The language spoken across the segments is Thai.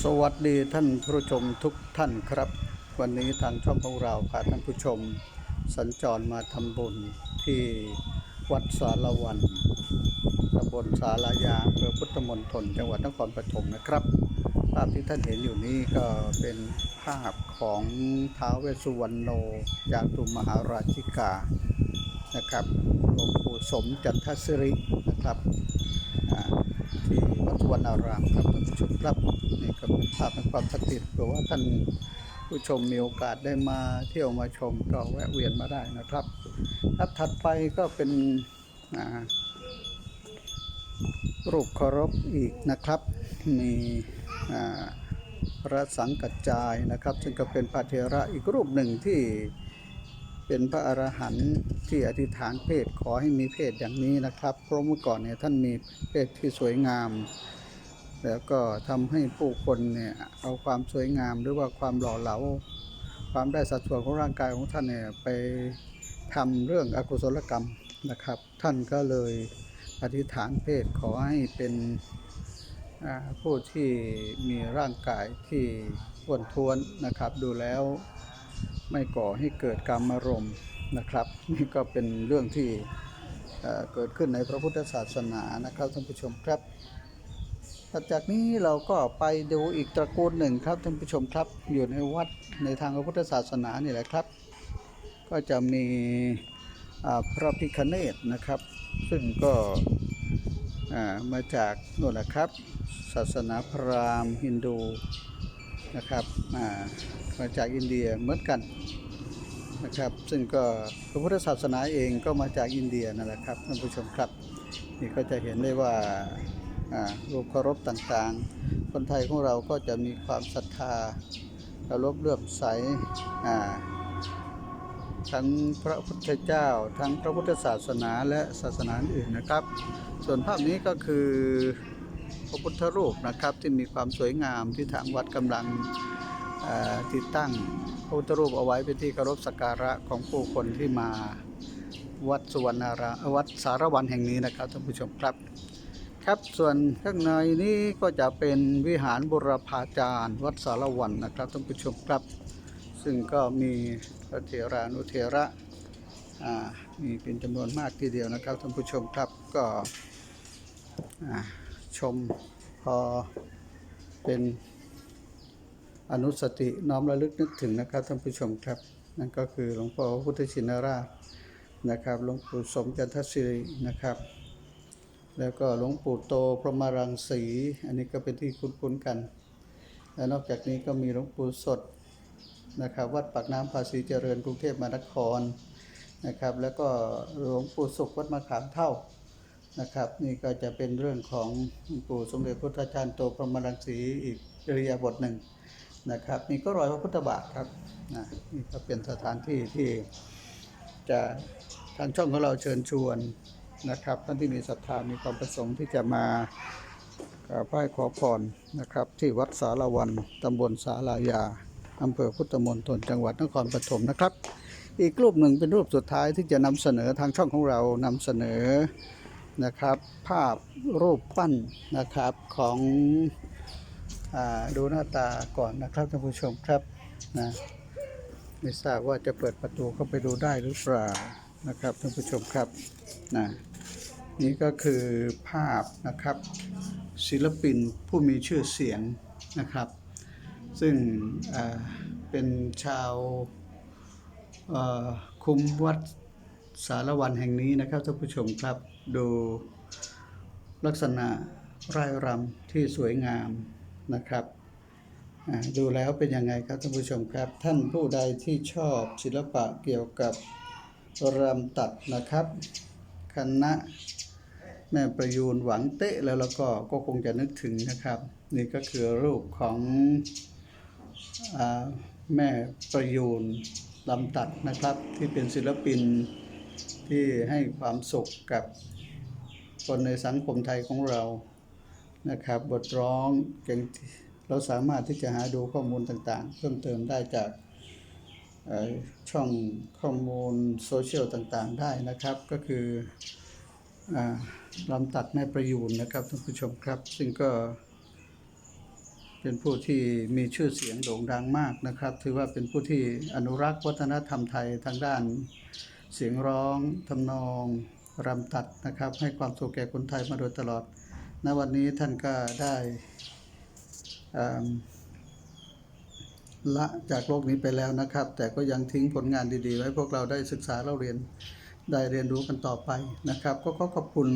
สวัสดีท่านผู้ชมทุกท่านครับ วันนี้ทางช่องของเราพาท่านผู้ชม สัญจรมาทำบุญที่วัดสารวันตำบลสารายาอำเภอพุทธมณฑลจังหวัดนครปฐมนะครับ ภาพที่ท่านเห็นอยู่นี้ก็เป็นภาพของท้าวเวสสุวรรณโนจาตุมหาราชิกานะครับหลวงปู่สมจันทศิรินะครับ สุวรรณารามครับท่านผู้ชมครับนี่ก็เป็นภาพในความศักดิ์สิทธิ์เผื่อว่าท่านผู้ชมมีโอกาสได้มาเที่ยวมาชมก็แวะเวียนมาได้นะครับครับถัดไปก็เป็นรูปเคารพอีกนะครับ มีพระสังกัจจายนะครับ ซึ่งก็เป็นพระเทระอีกรูปหนึ่งที่เป็นพระอรหันต์ที่อธิษฐานเพศขอให้มีเพศอย่างนี้นะครับ เพราะเมื่อก่อนเนี่ยท่านมีเพศที่สวยงาม แล้วก็ทำให้ผู้คนเนี่ยเอาความสวยงามหรือว่าความหล่อเหลา ความได้สัดส่วนของร่างกายของท่านเนี่ยไปทำเรื่องอกุศลกรรมนะครับ ท่านก็เลยอธิษฐานเพศขอให้เป็นผู้ที่มีร่างกายที่อ้วนท้วนนะครับ ดูแล้วไม่ก่อให้เกิดกรรมารมณ์นะครับนี่ก็เป็นเรื่องที่เกิดขึ้นในพระพุทธศาสนานะครับท่านผู้ชมครับ ถัดจากนี้เราก็ไปดูอีกตระกูลหนึ่งครับท่านผู้ชมครับอยู่ในวัดในทางพระพุทธศาสนานี่แหละครับ ก็จะมีพระพิคเนตนะครับ ซึ่งก็ามาจากนู่นแหละครับ ศาสนาพราหมณ์ฮินดูนะครับอ่ามาจากอินเดียเหมือนกันนะครับ ซึ่งก็พระพุทธศาสนาเองก็มาจากอินเดียนั่นแหละครับท่านผู้ชมครับนี่ก็จะเห็นได้ว่า รูปเคารพต่างๆ คนไทยของเราก็จะมีความศรัทธาเคารพเลื่อมใสทั้งพระพุทธเจ้า ทั้งพระพุทธศาสนาและศาสนาอื่นนะครับ ส่วนภาพนี้ก็คือพระพุทธรูปนะครับที่มีความสวยงามที่ทางวัดกำลังติดตั้งพระพุทธรูปเอาไว้เป็นที่เคารพสักการะของผู้คนที่มาวัดสุวรรณาราวัดสารวันแห่งนี้นะครับท่านผู้ชมครับ ครับส่วนข้างในนี้ก็จะเป็นวิหารบุรพาจารย์ วัดสารวันนะครับท่านผู้ชมครับ ซึ่งก็มีพระเถรานุเถระมีเป็นจำนวนมากทีเดียวนะครับท่านผู้ชมครับก็ชมพอเป็นอนุสติน้อมระลึกนึกถึงนะครับท่านผู้ชมครับ นั่นก็คือหลวงพ่อพุทธชินราชนะครับหลวงปู่สมจันทศิรินะครับ แล้วก็หลวงปู่โตพรหมรังสี อันนี้ก็เป็นที่คุ้นๆกัน และนอกจากนี้ก็มีหลวงปู่สดนะครับวัดปากน้ำภาษีเจริญกรุงเทพมหานครนะครับ แล้วก็หลวงปู่สุขวัดมะขามเท่านะครับ นี่ก็จะเป็นเรื่องของหลวงปู่สมเด็จพุทธจารย์โตพรหมรังสีอีกอิริยบถหนึ่งนะครับนี่ก็รอยพระพุทธบาทครับนะนี่ก็เป็นสถานที่ที่จะทางช่องของเราเชิญชวน นะครับ ท่านที่มีศรัทธามีความประสงค์ที่จะมากราบไหว้ขอพรนะครับ ที่วัดสารวันตำบลสาลายาอำเภอพุทธมณฑลจังหวัดนครปฐมนะครับ อีกรูปหนึ่งเป็นรูปสุดท้ายที่จะนำเสนอทางช่องของเรานำเสนอนะครับ ภาพรูปปั้นนะครับของอดูหน้าตาก่อนนะครับท่านผู้ชมครับนะไม่ทราบว่าจะเปิดประตูเข้าไปดูได้หรือเปล่า นะครับท่านผู้ชมครับนะนี่ก็คือภาพนะครับศิลปินผู้มีชื่อเสียงนะครับ ซึ่งเป็นชาวคุมวัดสารวันแห่งนี้นะครับท่านผู้ชมครับดูลักษณะร่ายรำที่สวยงามนะครับดูแล้วเป็นยังไงครับท่านผู้ชมครับ ท่านผู้ใดที่ชอบศิลปะเกี่ยวกับ รำตัดนะครับ คณะแม่ประยูนหวังเตะแล้วแล้วก็ก็คงจะนึกถึงนะครับ นี่ก็คือรูปของอแม่ประยูนลำตัดนะครับ ที่เป็นศิลปินที่ให้ความสุขกับคนในสังคมไทยของเรานะครับ บทร้องเก่งเราสามารถที่จะหาดูข้อมูลต่างๆ เพิ่มเติมได้จาก ช่องข้อมูลโซเชียลต่างๆได้นะครับ ก็คืออลำตัดแม่ประยูนนะครับท่านผู้ชมครับ ซึ่งก็เป็นผู้ที่มีชื่อเสียงโด่งดังมากนะครับ ถือว่าเป็นผู้ที่อนุรักษ์วัฒนธรรมไทยทางด้านเสียงร้องทำนองรำตัดนะครับ ให้ความสุขแก่คนไทยมาโดยตลอด ณวันนี้ท่านก็ได้ ละจากโลกนี้ไปแล้วนะครับ แต่ก็ยังทิ้งผลงานดีๆ ไว้พวกเราได้ศึกษาเราเรียนได้เรียนรู้กันต่อไปนะครับ ก็ขอขอบคุณ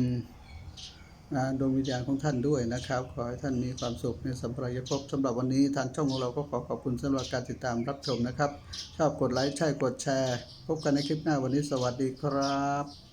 ดวงวิญญาณของท่านด้วยนะครับ ขอให้ท่านมีความสุขในสัมปรายภพสำหรับวันนี้ทางช่องของเราก็ขอขอบคุณสำหรับการติดตามรับชมนะครับ ชอบกดไลค์ใช่กดแชร์ พบกันในคลิปหน้าวันนี้สวัสดีครับ